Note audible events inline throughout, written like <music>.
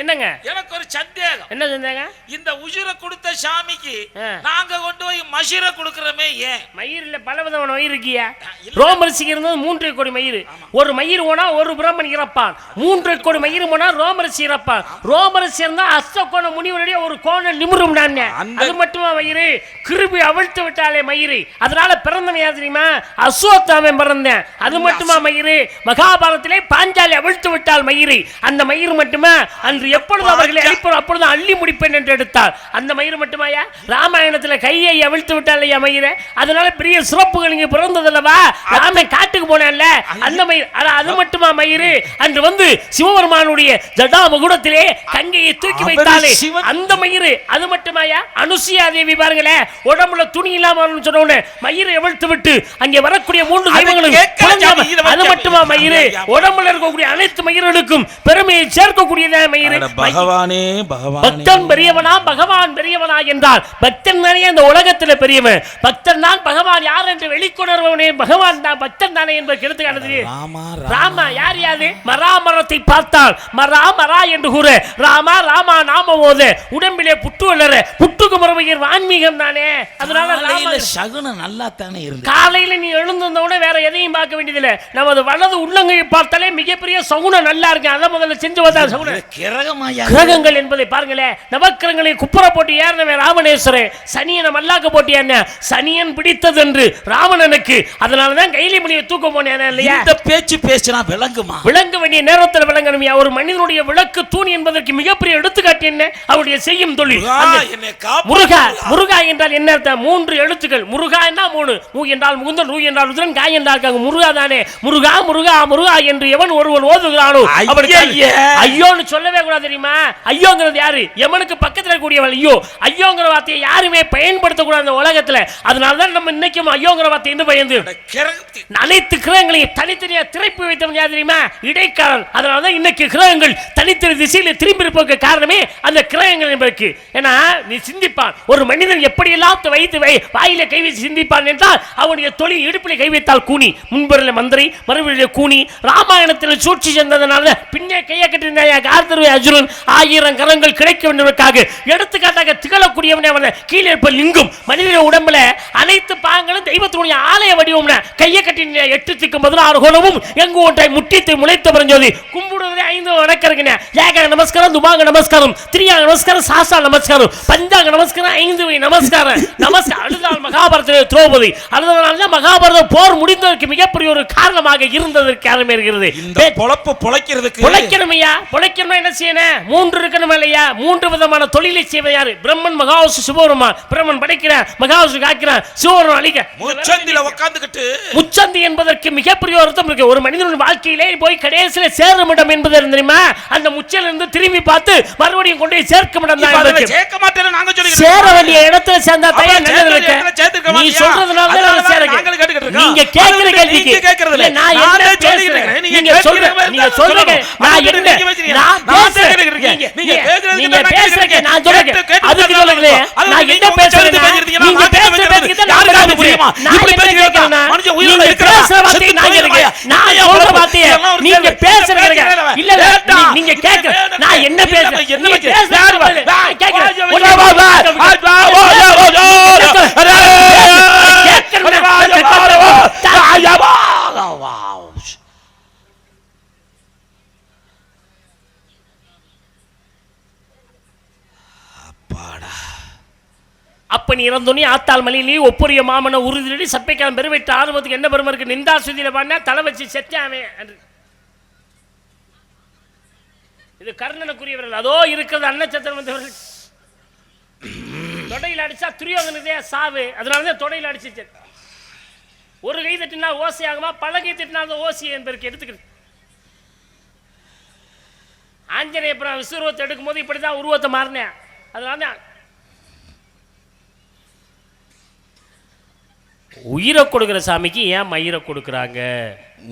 என்னங்க? எனக்கு ஒரு சந்தேகம். என்ன செஞ்சாங்க இந்த உயிரை கொடுத்த சாமிக்கு. நாங்க கொண்டு போய் மஷிரை கொடுக்கறோமே ஏன்? மயிர் இல்ல பல விதமான மயிர் இருக்கியா. ரோமரிசிக்கு இருந்தது மூன்று கோடி மயிர். ஒரு மயிர் போனா ஒரு பிரம்மன் இறப்பான் மூன்று கோடி மயிர் போனா ரோமரிசி இறப்பான் ரோமரிசி இருந்தா அஸ்தகோண முனிவருடைய ஒரு கோணம் நிமிரும் நான். அது மட்டுமா மயிறு? கிருபி அவிழ்த்து விட்டாலே மயிறு. அதனால பிறந்தவன் யார் தெரியுமா? அஸ்வத்தாமன் பிறந்தேன். அது மட்டுமா மயிறு? மகாபாரதத்திலே பாஞ்சாலி அவிழ்த்து விட்டால் மயிறு. அந்த மயிறு மட்டுமா அன்று எப்பொழுது அவர்களை அழிப்போம் அப்பொழுது அள்ளி முடிப்பேன் என்று எடுத்தார். அந்த மயிறு மட்டுமாயா? ராமாயணத்துல கையை அவிழ்த்து விட்டால் ஐயா மயிரை அதனால பெரிய சிறப்புகள் இங்க பிறந்ததல்லவா? ராமன் காட்டுக்கு போனான்ல. அந்த மயிர் அது மட்டுமா மயிறு? அன்று வந்து சிவபெருமானுடைய ஜடா முகுடத்திலே கங்கையை தூக்கி வைத்தாலே. அந்த மயிறு அது மட்டுமாயா? அனுசியா தேவி பாருங்களேன் உடம்புல துணி இல்லாம சொன்ன உடனே மயிரை எவிழ்த்து விட்டு அங்கே வரக்கூடிய மூன்று தெய்வங்களும் அது மட்டுமா மயிறு. உடம்புல இருக்கக்கூடிய அனைத்து மயிர்களுக்கும் பெருமையை சேர்க்கக்கூடியதே பகவானே பகவானே. பக்தன் பெரியவனா பகவான் பெரியவனா என்றால் பக்தன் தானே அந்த உலகத்துல பெரியவன். பக்தன் தான் பகவான் யார் என்று வெளிக்கொணர்வனே பகவான் தான் பக்தன் தானே என்பது எடுத்துக்காட்டுது ராமா ராமா. யார் யாது? மராமரத்தை பார்த்தால் மரா மரா என்று கூற ராமா ராமா நாம ஓத உடம்பிலே புட்டு வளர புட்டுக்கு மறுபடியும் ஆன்மீகம் தானே. அதனால சகுனம் நல்லா தானே இருந்து காலையில நீ எழுந்திருந்தவுடனே வேற எதையும் பார்க்க வேண்டியதில்லை. நமது வலது உள்ளங்கை பார்த்தாலே மிகப்பெரிய சகுனம் நல்லா இருக்கு. அதை முதல்ல செஞ்சு வந்தா கிரகங்கள் என்பதை பாருங்களேன். நவக்கிரகங்களை குப்புற போட்டு ஏறினவன் ராவணேஸ்வரன். சனியனை மல்லாக்க போட்டு என்ன? சனியன் பிடித்தது என்று ராவணனுக்கு. அதனாலதான் கைலி மணியை தூக்க போனேன் இல்லையா? இந்த பேச்சு பேசினா விளங்குமா? விளங்க வேண்டிய நேரத்தில் விளங்கணுமையா. ஒரு மனிதனுடைய விளக்கு தூண் என்பதற்கு மிகப்பெரிய எடுத்துக்காட்டு என்ன? அவருடைய செய்யும் தொழில். முருகா, முருகா என்றால் என்ன அர்த்தம்? மூன்று எழுத்துக்கள். முருகா என்ன மூணு. மூ என்றால் முகுந்தன் ரூ என்றால் உதிரன் காய் என்றால் முருகா தானே. முருகா முருகா முருகா என்று எவன் ஒருவன் ஓதுகிறானோ? ஐயையே. ஐயோன்னு சொல்லவே கூடாது தெரியுமா? ஐயோங்கிறது யாரு? எவனுக்கு பக்கத்துல இருக்கக்கூடியவன் ஐயோ ஐயோங்கிற வார்த்தையை யாருமே பயன்படுத்தக்கூடாது இந்த உலகத்துல. அதனாலதான் நம்ம இன்னைக்கும் ஐயோங்கிற வார்த்தை என்று பயந்து. அனைத்து கிரகங்களையும் தனித்தனியா திரைப்பு வைத்தவன் யார் தெரியுமா? இடைக்காலன். அதனாலதான் இன்னைக்கு கிரகங்கள் தனித்தனி திசையில திரும்பி இருப்பதற்கு காரணமே அந்த கிரகங்கள் என்பதற்கு. ஏன்னா நீ சிந்திப்பான். ஒரு மனிதன் எப்படி எல்லாம் வைத்து வை வாயில கை வச்சு சிந்திப்பான் என்றால் அவனுடைய தொழில் இடுப்பிலே கை வைத்தால் கூனி முன்பரில் மந்திரி மறுபடியில் கூனி ராமாயணத்தில் சூழ்ச்சி சென்றதனால பின்னே கையை கட்டியிருந்தாயா? கார்த்தருவை அர்ஜுனன் ஆயிரம் கரங்கள் கிடைக்க வேண்டுவதற்காக எடுத்துக்காட்டாக திகழக்கூடியவனே அவன். கீழே இருப்ப லிங்கும் மனிதனுடைய உடம்புல அனைத்து பாங்களும் தெய்வத்தினுடைய ஆலய வடிவம்ல கையை கட்டின எட்டு திக்கு பதினாறு கோலமும் எங்கு ஒன்றை முட்டித்து முளைத்து பறஞ்சோதி கும்பிடுவதே ஐந்து வணக்கருங்க ஏக நமஸ்காரம் துபாங்க நமஸ்காரம் திரியாக நமஸ்காரம் சாசா நமஸ்காரம் பஞ்சாங்க நமஸ்காரம் ஐந்து நமஸ்காரம். நமஸ்காரம் நாள் மகாபாரதத்தில் திரௌபதி. தான் மகாபாரத போர் முடிந்ததற்கு மிகப்பெரிய ஒரு காரணமாக இருந்ததற்கு காரணமே இருக்கிறது. பொழப்பு பொழைக்கிறதுக்கு பொழைக்கணும் ஐயா உழைக்கணும்னா என்ன செய்யணும்? மூன்று இருக்கணும் இல்லையா? மூன்று விதமான தொழிலை செய்வது யாரு? பிரம்மன் மகாவசு சுபோரமா பிரம்மன் படைக்கிறான் மகாவசு காக்கிறான் சுபோரம் அழிக்க. முச்சந்தில உட்காந்துக்கிட்டு முச்சந்தி என்பதற்கு மிகப்பெரிய அர்த்தம் இருக்கு. ஒரு மனிதனுடைய வாழ்க்கையிலே போய் கடைசியில சேரும் இடம் என்பது தெரியுமா? அந்த முச்சல இருந்து திரும்பி பார்த்து மறுபடியும் கொண்டு போய் சேர்க்கும் இடம் தான் சேர்க்க மாட்டேன் நாங்க சொல்லி சேர வேண்டிய இடத்துல சேர்ந்தா தயார் நல்லது இருக்கு. நீ சொல்றதுனால தான் சேர நீங்க கேக்குற கேள்விக்கு நான் என்ன சொல்றேன் நீங்க சொல்றீங்க நான் என்ன நான் பேசுறேன். நீங்க நான் சொல்றேன். அதுக்கு என்ன பேசுறேன் நீங்க பேசுற பேசுறது யாருக்காவது புரியுமா இப்படி பேசுறீங்க மனுஷன் உயிரோட நான் இருக்கேன் நான் சொல்ற வார்த்தை நீங்க பேசுறீங்க. இல்ல இல்ல. நீங்க கேக்குற நான் என்ன பேசுறேன்? என்ன பேசுறேன் கேக்குறேன் அப்பன் இறந்தோனி இறந்தோனே ஆத்தாள் மலையிலே ஒப்புரிய மாமன உறுதியடி சப்பைக்காலம் பெருவிட்டு ஆர்வத்துக்கு என்ன பெருமை இருக்கு? நிந்தா சுதியில பாடினா தலை வச்சு செத்தாமே என்று. இது கர்ணனுக்குரியவர்கள். அதோ இருக்கிறது அன்னச்சத்திரம் வந்தவர்கள். தொடையில் அடிச்சா துரியோதனதே சாவு. அதனால தான் தொடையில் அடிச்சு ஒரு கை தட்டினா ஓசை ஆகுமா? பல கை தட்டினா அந்த என்பதற்கு எடுத்துக்கிறது ஆஞ்சநேய புரம் விஸ்வரூபத்தை எடுக்கும்போது இப்படிதான் உருவத்தை மாறினேன். அதனால தான் உயிரை கொடுக்குற சாமிக்கு ஏன் மயிரை கொடுக்குறாங்க?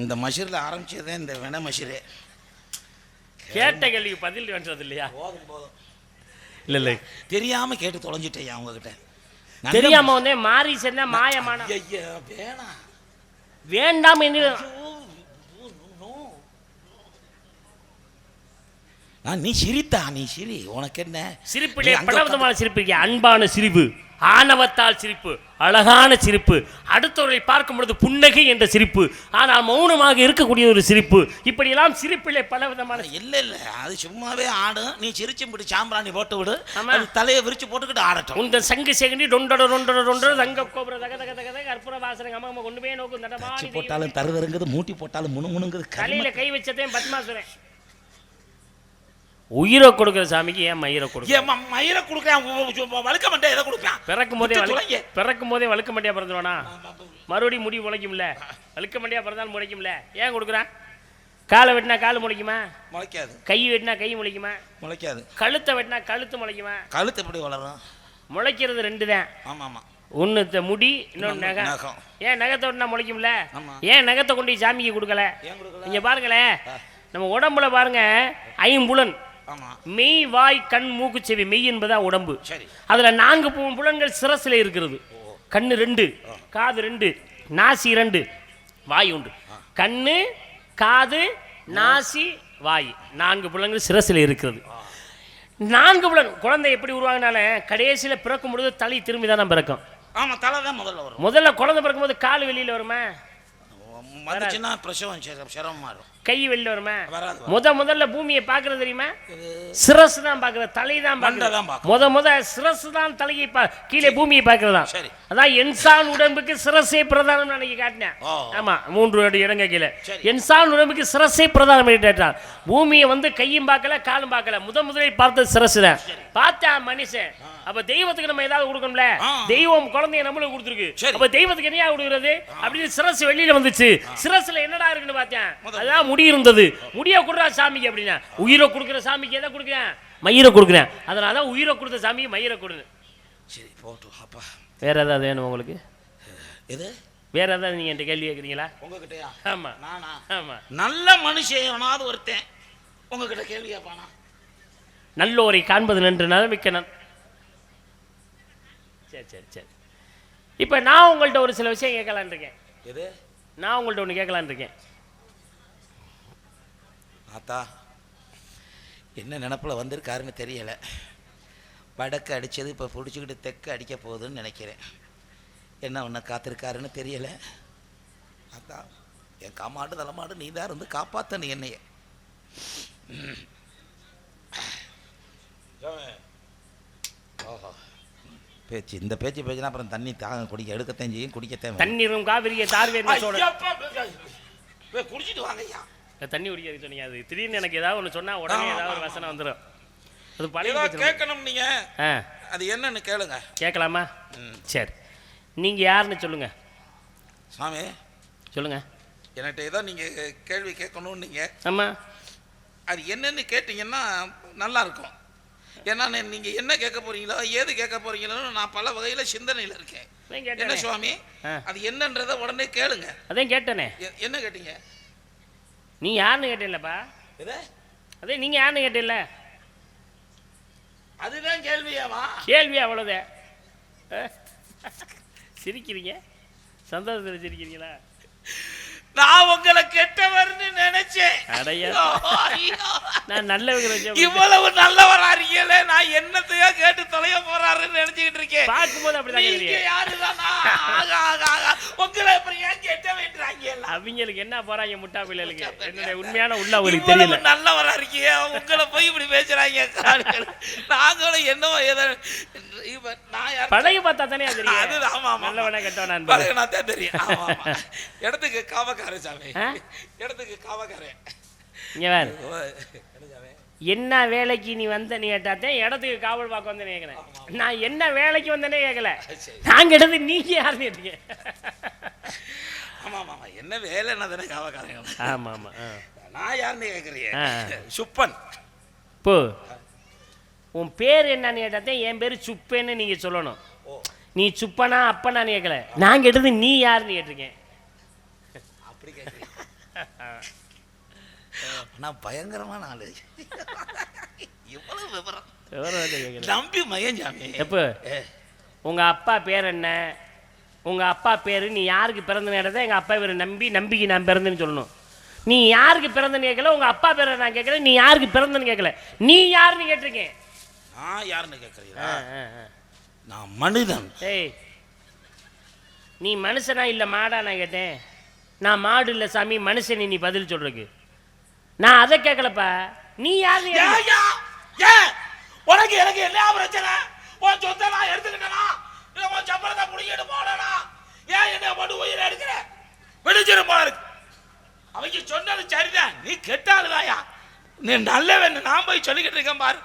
இந்த மஷூரில் ஆரம்பிச்சதே இந்த வென மஷூரு. கேட்ட கேள்விக்கு பதில் வேண்டது இல்லையா? போதும் போதும். இல்ல இல்ல. தெரியாம கேட்டு தொலைஞ்சிட்டேன் அவங்ககிட்ட தெரியாம வந்து மாறி சென்னா மாயமான ஐயா வேணாம் வேண்டாம் என்று நான் நீ சிரித்தா நீ சிரி. உனக்கு என்ன? அங்க பலவிதமான சிரிப்பு அன்பான சிரிப்பு. ஆணவத்தால் சிரிப்பு அழகான சிரிப்பு அடுத்தவரை பார்க்கும் பொழுது புன்னகை என்ற சிரிப்பு ஆனால் மௌனமாக இருக்கக்கூடிய ஒரு சிரிப்பு. இப்படியெல்லாம் சிரிப்பிலே பலவிதமான உட்கார்ந்து- இல்ல இல்ல அது சும்மாவே ஆடும். நீ சிரிச்சு பிடி சாம்பிராணி போட்டு விடு. தலையை விரிச்சு போட்டுக்கிட்டு ஆடட்டும். உந்த சங்கு சேகண்டி டொண்டட டொண்டட டொண்டட தங்க கோபுர தக தக தக தக கற்பூர வாசனை அம்மா கொண்டு போய் நோக்கு நடமாடி போட்டாலும் தருதருங்குது மூட்டி போட்டாலும் முணுமுணுங்குது கர்ம. தலையில கை வச்சதையும் பத்மாசுரன். உயிரை கொடுக்கிற சாமிக்கு ஏன் மயிரை கொடுக்க ஏன் மயிரை கொடுக்குறேன் வழுக்க மாட்டேன் எதை கொடுப்பேன் பிறக்கும் போதே. பிறக்கும் போதே வழுக்க மாட்டியா பிறந்துருவானா? மறுபடியும் முடி முளைக்கும்ல? வழுக்க மாட்டியா பிறந்தாலும் முளைக்கும்ல? ஏன் கொடுக்குறான்? காலை வெட்டினா கால் முளைக்குமா? முளைக்காது. கை வெட்டினா கை முளைக்குமா? முளைக்காது. கழுத்தை வெட்டினா கழுத்து முளைக்குமா? கழுத்து எப்படி வளரும்? முளைக்கிறது ரெண்டு தான் ஆமா. ஆமா ஒன்று முடி இன்னொன்று நகம். ஏன் நகத்தை வெட்டினா முளைக்கும்ல. ஏன் நகத்தை கொண்டு சாமிக்கு கொடுக்கல? இங்க பாருங்களேன். நம்ம உடம்புல பாருங்க ஐம்புலன். மெய் வாய் கண் மூக்கு செவி மெய் என்பதா உடம்பு. சரி. அதுல நான்கு புலன்கள் சிரசில் இருக்கிறது. கண்ணு ரெண்டு காது ரெண்டு நாசி ரெண்டு வாய் உண்டு. கண்ணு காது நாசி வாய். நான்கு புலன்கள் சிரசில் இருக்கிறது. நான்கு புலன் குழந்தை எப்படி உருவாகினால கடைசியில் பிறக்கும் பொழுது தலை திரும்பி தான் பிறக்கும். ஆமா தலை தான் முதல்ல வரும். முதல்ல குழந்தை பிறக்கும்போது கால் வெளியில வருமா? பிரசவம் சிர- சிரமமா இருக்கும் கை வெளியில வருமா? முத முதல்ல பூமியை பார்க்கறது தெரியுமா? சிரஸ் தான் பார்க்கறது தலை தான் பார்க்கறது. முத முத சிரஸ் தான் தலையை கீழே பூமியை பார்க்கறதா. அதான் என்சான் உடம்புக்கு சிரசே பிரதானம் அன்னைக்கு காட்டினேன். ஆமா மூன்று அடி இடங்க கீழே. என்சான் உடம்புக்கு சிரசே பிரதானம் பண்ணிட்டான் பூமியை வந்து கையும் பார்க்கல காலும் பார்க்கல. முத முதலில் பார்த்தது சிரசு தான். பார்த்தா மனுஷன். அப்ப தெய்வத்துக்கு நம்ம ஏதாவது கொடுக்கணும்ல. தெய்வம் குழந்தைய நம்மளுக்கு கொடுத்துருக்கு. அப்ப தெய்வத்துக்கு என்னையா கொடுக்குறது? அப்படின்னு சிரசு வெளியில வந்துச்சு. சிரசுல என்னடா இருக்குன்னு பார்த்தேன் அதான் முடி இருந்தது முடிய கொடுறா சாமிக்கு அப்படின்னா. உயிரை கொடுக்குற சாமிக்கு எதை கொடுக்குறேன்? மயிரை கொடுக்குறேன். அதனால தான் உயிரை கொடுத்த சாமிக்கு மயிரை கொடுங்க சரி போட்டும் அப்பா. வேற ஏதாவது வேணும் உங்களுக்கு? எது? வேற ஏதாவது நீங்க என்கிட்ட கேள்வி கேட்குறீங்களா உங்ககிட்டயா? ஆமா. நானா? ஆமா. நல்ல மனுஷன் எவனாவது ஒருத்தன். உங்ககிட்ட கேள்வி கேட்பானா? நல்லோரை காண்பது நன்று நலமிக்க நன். சரி சரி சரி. இப்போ நான் உங்கள்கிட்ட ஒரு சில விஷயம் கேட்கலான்னு இருக்கேன். எது? நான் உங்கள்கிட்ட ஒன்று கேட்கலான்னு இருக்கேன். ஆத்தா என்ன நினப்பில் வந்திருக்காருன்னு தெரியல. வடக்கு அடித்தது இப்போ பிடிச்சிக்கிட்டு தெற்கு அடிக்க போகுதுன்னு நினைக்கிறேன். என்ன ஒன்று காத்திருக்காருன்னு தெரியல. ஆத்தா என் காமாடு தலைமாடு நீ தான் இருந்து காப்பாற்றணும் என்னைய. ஓஹோ பேச்சு இந்த பேச்சு பேச்சுனா அப்புறம் தண்ணி தாக குடிக்க எடுக்கத்தான் செய்யும் குடிக்கத்தான் வேணும். தண்ணீரும் காவிரிய போய் குடிச்சிட்டு வாங்க ஐயா தண்ணி குடிக்க சொன்னீங்க. அது திடீர்னு எனக்கு ஏதாவது ஒன்று சொன்னா உடனே ஏதாவது ஒரு வசனம் வந்துடும் அது பழைய. கேட்கணும் நீங்க. ஆ. அது என்னன்னு கேளுங்க. கேட்கலாமா. சரி. நீங்க யாருன்னு சொல்லுங்க. சாமி. சொல்லுங்க. என்கிட்ட ஏதோ நீங்க கேள்வி கேட்கணும்னு நீங்க. ஆமா. அது என்னன்னு கேட்டீங்கன்னா நல்லா இருக்கும். ஏன்னா நே- நீங்க என்ன கேட்க போறீங்களோ ஏது கேட்க போறீங்களோ நான் பல வகையில சிந்தனையில இருக்கேன். என்ன சுவாமி. அது என்னன்றத உடனே கேளுங்க. அதான் கேட்டேனே. என்ன கேட்டீங்க? நீ யாருன்னு எது? அதே நீங்க யாருன்னு கேட்டேன்ல. அதுதான் கேள்வியாவா? கேள்வி அவ்வளோதே சிரிக்கிறீங்க? சந்தோஷத்தில் சிரிக்கிறீங்களா? நான் உங்களை கெட்டவர்னு நினைச்சேன். நான் நல்லவங்க இவ்வளவு நல்லவரா இருக்கீங்களே? நான் என்னத்தையோ கேட்டு தொலைய போறாருன்னு நினைச்சுக்கிட்டு இருக்கேன். பார்க்கும்போது அப்படிதான் யாருதானா? உங்களை அப்புறம் ஏன் கெட்ட வேண்டுறாங்க எல்லாம்? அவங்களுக்கு என்ன போறாங்க முட்டா பிள்ளைகளுக்கு என்னுடைய உண்மையான உள்ள அவங்களுக்கு தெரியல. நல்லவரா இருக்கீங்க. உங்களை போய் இப்படி பேசுறாங்க. நாங்களும் என்னவோ ஏதோ பழகி பார்த்தா தானே தெரியும். அது ஆமா ஆமா நல்லவனா கெட்டவனா. பழகுனா தான் தெரியும். இடத்துக்கு காவக்காரன் சாமி? இடத்துக்கு காவக்காரன். இங்க வேறு என்ன வேலைக்கு நீ வந்த நீ கேட்டாத்தேன் இடத்துக்கு காவல் பார்க்க வந்தேன்னு கேட்குறேன் நான் என்ன வேலைக்கு வந்தேனே கேட்கல. நான் கேட்டது நீங்க யாருன்னு கேட்டீங்க? ஆமா ஆமா ஆமா என்ன வேலைன்னா தானே காவக்காரன் ஆமா ஆமா ஆ. நான் யாருன்னு கேட்குறீங்க. சுப்பன். இப்போ உன் பேர் என்னன்னு கேட்டாத்தேன் என் பேர் சுப்பேன்னு நீங்க சொல்லணும். நீ சுப்பனா அப்பனான்னு கேட்கல நான் கேட்டது நீ யாருன்னு கேட்டிருக்கேன். அப்படி கேட்குறீங்க <laughs> நான் பயங்கரமான ஆளு. இவ்வளவு விவரம். நம்பி மயஞ்சாமி. எப்போ? ஏ, உங்க அப்பா பேர் என்ன? உங்க அப்பா பேர் நீ யாருக்கு பிறந்த நேரத்தை எங்க அப்பா பேர் நம்பி நம்பிக்கை நான் பிறந்தேன்னு சொல்லணும். நீ யாருக்கு பிறந்தன்னு கேட்கல? உங்க அப்பா பேரை நான் கேட்கல நீ யாருக்கு பிறந்தன்னு கேட்கல. நீ யாருன்னு கேட்டிருக்கேன்? நான் யாருன்னு கேட்குறீங்களா. நான் மனிதன். ஏய் நீ மனுஷனா இல்லை மாடா நான் கேட்டேன்? நான் மாடு இல்லை சாமி மனுஷன் நீ பதில் சொல்றதுக்கு. நான் அதை கேட்கலப்பா. நீ ஏன் உனக்கு எனக்கு என்ன பிரச்சனை? உன் சொத்தை நான் எடுத்துக்கிட்டேனா? இல்ல உன் சம்பளத்தை புடிங்கிட்டு போனேனா? ஏன் என்ன போட்டு உயிரை எடுக்கிற? விடுச்சிரும் போல இருக்கு. அவங்க சொன்னது சரிதான். நீ கெட்டாளுதாயா நீ நல்லவன் நான் போய் சொல்லிக்கிட்டு இருக்கேன் பாரு.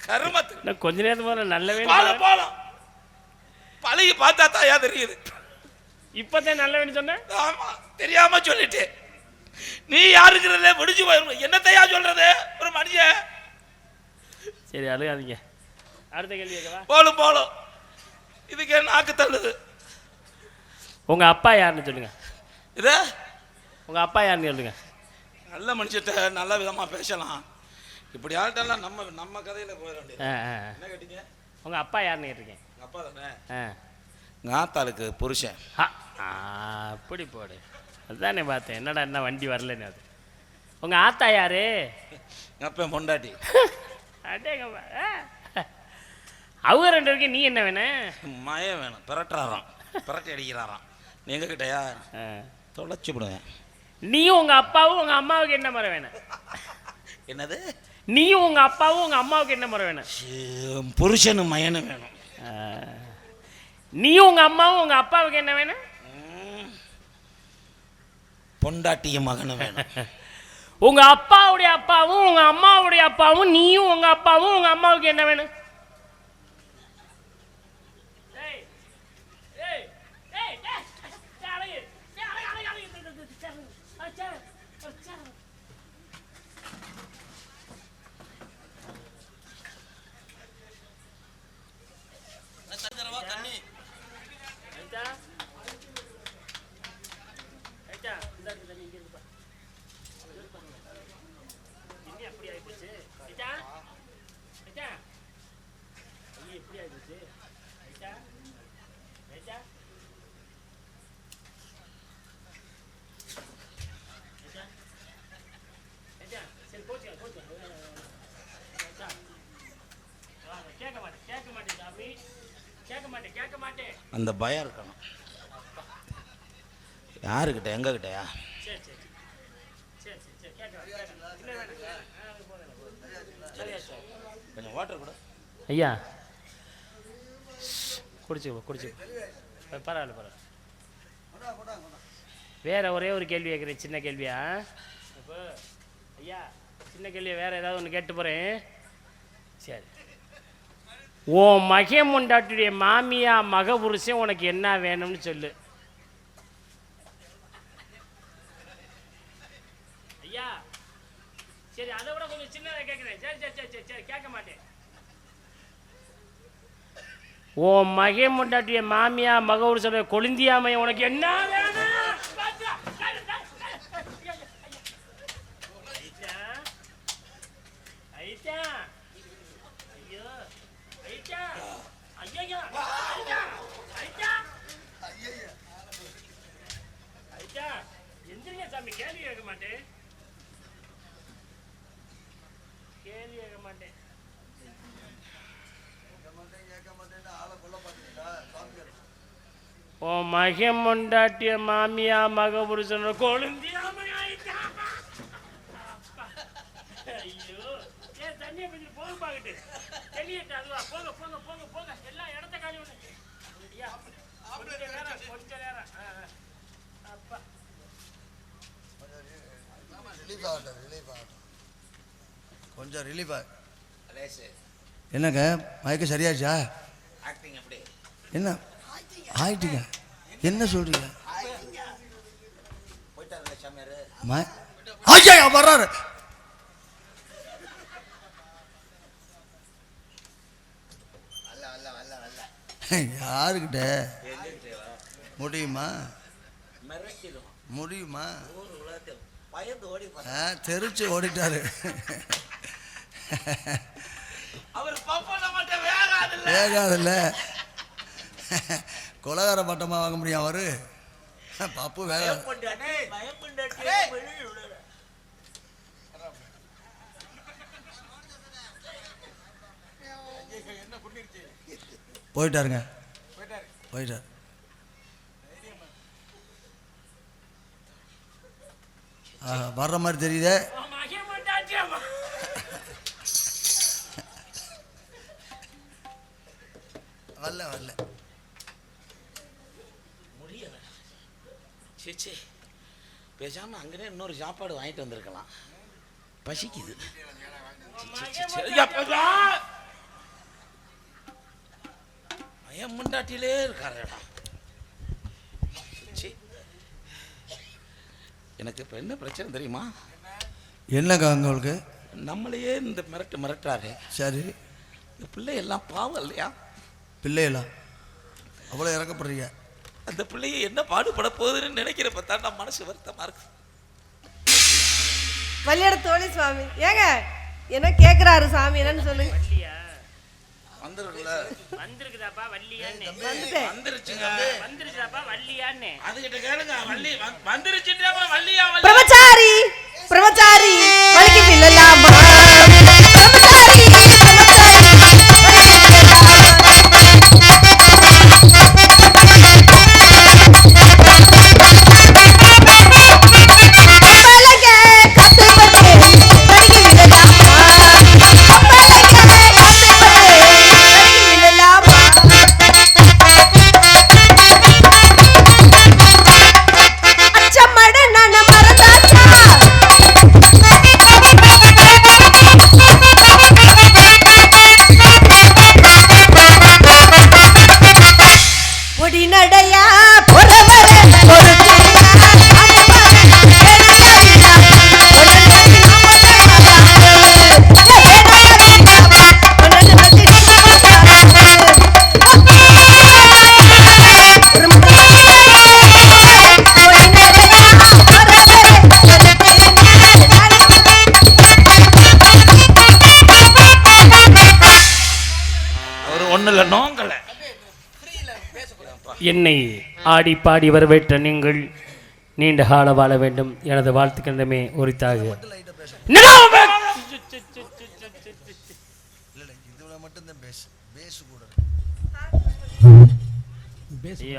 கருமத்து நான் கொஞ்ச நேரத்துக்கு முதல்ல நல்லவே போலும் போலும். பழகி பார்த்தா தாயா தெரியுது. இப்பதான் நல்லவன்னு சொன்னேன் ஆமா தெரியாம சொல்லிட்டேன். நீ யாருங்கிறத விடிச்சு போயிரும் என்னத்தையா சொல்றது? ஒரு மனுஷன் சரி அழுகாதீங்க. அடுத்த கேள்வி போலும் போலும். இதுக்கு நாக்கு தள்ளுது? உங்க அப்பா யாருன்னு சொல்லுங்க. இத? உங்க அப்பா யாருன்னு சொல்லுங்க. நல்ல மனுஷத்தை நல்ல விதமா பேசலாம். இப்படி ஆள்கிட்டலாம் நம்ம நம்ம கதையில போயிட வேண்டியது. என்ன கேட்டீங்க? உங்க அப்பா யாருன்னு கேட்டிருக்கேன் அப்பா தானே? ஆத்தாளுக்கு புருஷன். அப்படி போடு. அதுதானே பார்த்தேன். என்னடா என்ன வண்டி வரலன்னு அது. உங்க ஆத்தா யாரு? அப்பா பொண்டாட்டி. அடேங்கப்பா. அவங்க ரெண்டு பேருக்கு நீ என்ன வேணும் மயம் வேணும். பிரட்டுறாராம். பிரட்டி அடிக்கிறாராம். நீங்க கிட்டயா ஆ. தொலைச்சு விடுவேன். நீயும் உங்க அப்பாவும் உங்க அம்மாவுக்கு என்ன முறை வேணும் என்னது? நீயும் உங்க அப்பாவும் உங்க அம்மாவுக்கு என்ன முறை வேணும் புருஷனும் மயனும் வேணும். நீயும் உங்க அம்மாவும் உங்க அப்பாவுக்கு என்ன வேணும். பொண்டாட்டியும் மகனும் வேணும். உங்க அப்பாவுடைய அப்பாவும் உங்க அம்மாவுடைய அப்பாவும் நீயும் உங்க அப்பாவும் உங்க அம்மாவுக்கு என்ன வேணும்? அந்த பயம் இருக்கணும். யாருக்கிட்ட? எங்ககிட்டயா? கொஞ்சம் வாட்டர் கூட. ஐயா. குடிச்சுக்கோ குடிச்சுக்கோ. பரவாயில்ல பரவாயில்ல. வேற ஒரே ஒரு கேள்வி கேட்குறேன் சின்ன கேள்வியா? இப்போ ஐயா சின்ன கேள்வியை வேற ஏதாவது ஒன்று கேட்டு போகிறேன் சரி. உன் மகன் முண்டாட்டுடைய மாமியா மக புருஷன் உனக்கு என்ன வேணும்னு சொல்லு. ஐயா சரி அதை விட கொஞ்சம் சின்னதாக கேட்குறேன் சரி சரி சரி சரி சரி கேட்க மாட்டேன். உன் மகன் முண்டாட்டிய மாமியா மக புருஷனுடைய கொழுந்தியாமைய உனக்கு என்ன பொண்டாட்டிய மாமியா மக புருஷன கொழுந்தியா கொஞ்சம் ரிலீஃபா என்னங்க மயக்கம் சரியாச்சா என்ன? ஆயிட்டுங்க. என்ன சொல்றீங்க? ஐயா வர்றாரு. யாருக்கிட்ட? முடியுமா? முடியுமா? தெரிச்சு ஓடிட்டாரு. வேகாதுல்ல. கொலகார பட்டமாக வாங்க முடியும் அவரு? பாப்பு வேலை போயிட்டாருங்க. போயிட்டார். வர்ற மாதிரி தெரியுதே. வரல வரல. சேச்சே பேசாமல் அங்கனே இன்னொரு சாப்பாடு வாங்கிட்டு வந்திருக்கலாம். பசிக்குது! என் முண்டாட்டிலே இருக்காரடா. சீ. எனக்கு இப்போ என்ன பிரச்சனை தெரியுமா? என்னக்கா உங்களுக்கு நம்மளையே இந்த மிரட்டு மிரட்டாரு சரி. இந்த பிள்ளை எல்லாம் பாவம் இல்லையா? பிள்ளைகளா அவ்வளோ இறக்கப்படுறீங்க. அந்த பிள்ளையை என்ன பாடுபட போகுதுன்னு நினைக்கிறப்ப தான் நான் மனசு வருத்தமா இருக்கு. வள்ளியோட தோழி சுவாமி. ஏங்க என்ன கேக்குறாரு சாமி என்னன்னு சொல்லுங்க. வள்ளியா? வந்துருக்குல்ல வந்திருக்குதாப்பா வள்ளியான்னு. வந்துருச்சுங்க. வந்துருச்சுதாப்பா வள்ளியான்னு. அதுகிட்ட கேளுங்க வள்ளி வந்து- வந்துருச்சுட்டாப்பா வள்ளியா என்னை ஆடி பாடி வரவேற்ற நீங்கள் நீண்ட கால வாழ வேண்டும். எனது வாழ்த்துக்கின்றமே உரித்தாக.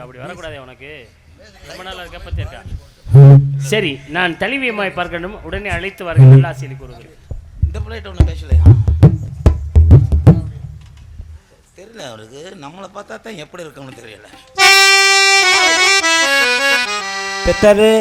அப்படி வரக்கூடாதே உனக்கு. ரொம்ப நாள் இருக்க பத்தி இருக்கா? சரி நான் தலிவியமாய் பார்க்கணும். உடனே அழைத்து வாருங்கள். நல்லா ஆசிரியர் கூறுகிறேன். இந்த பிள்ளைகிட்ட ஒன்றும் பேசலையா? தெரியல அவருக்கு. நம்மளை பார்த்தா தான் எப்படி இருக்கணும்னு தெரியல. পেতারে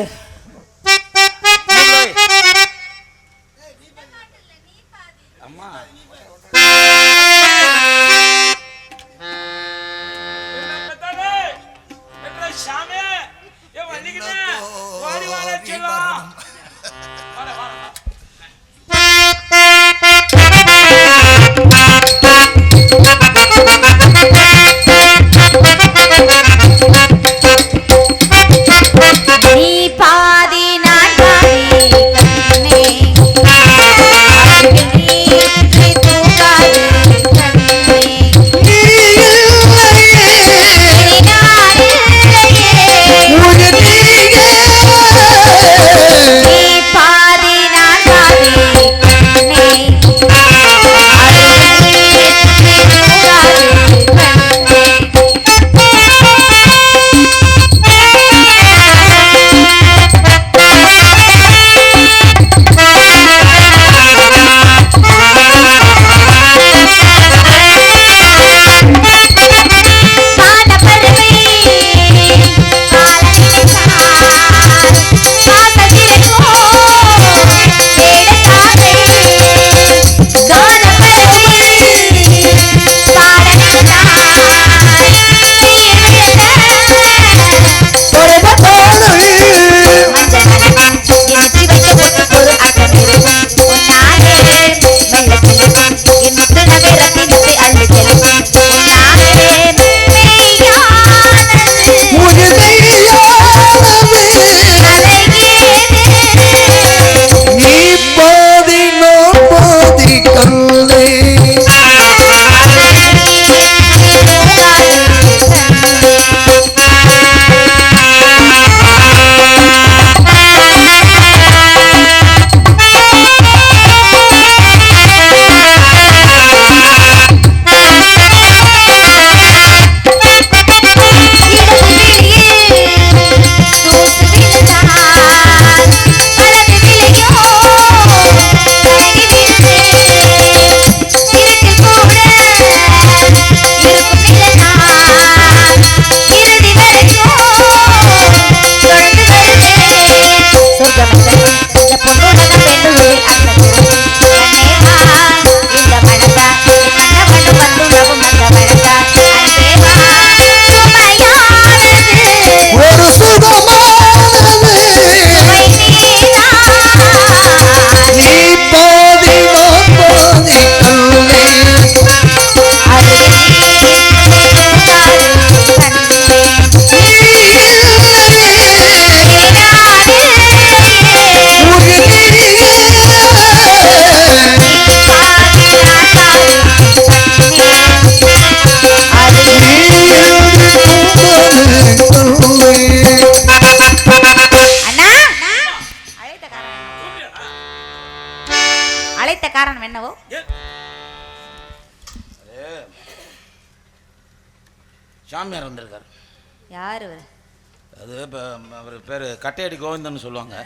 அவர் பேர் கட்டையடி கோவிந்தன் சொல்லுவாங்க.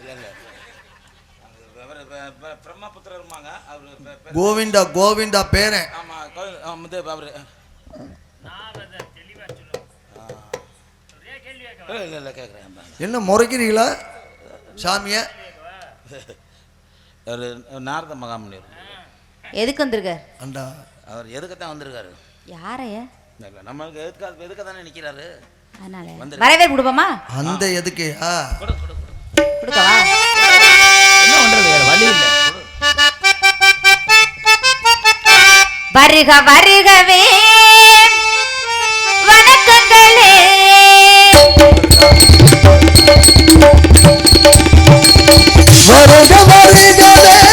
இல்லை இல்லை அவர் கோவிந்தா கோவிந்தா பேரன் ஆமாம் அவர். இல்லை இல்லை கேட்குறேன் என்ன முறைக்கிறீங்களா சாமிய? அவர் நாரத மகாமுனிவர். எதுக்கு வந்திருக்க அண்டா. அவர் எதுக்கு தான் வந்திருக்காரு? யாரைய? இல்லை நம்மளுக்கு எதுக்கு எதுக்கு தானே நிற்கிறாரு அதனால. வரவே கொடுப்போமா அந்த கொடுக்கவா? என்ன வேறு வழி இல்லை. கொடு வருக வருகவே. வணக்கங்களே. வருக வருகவே.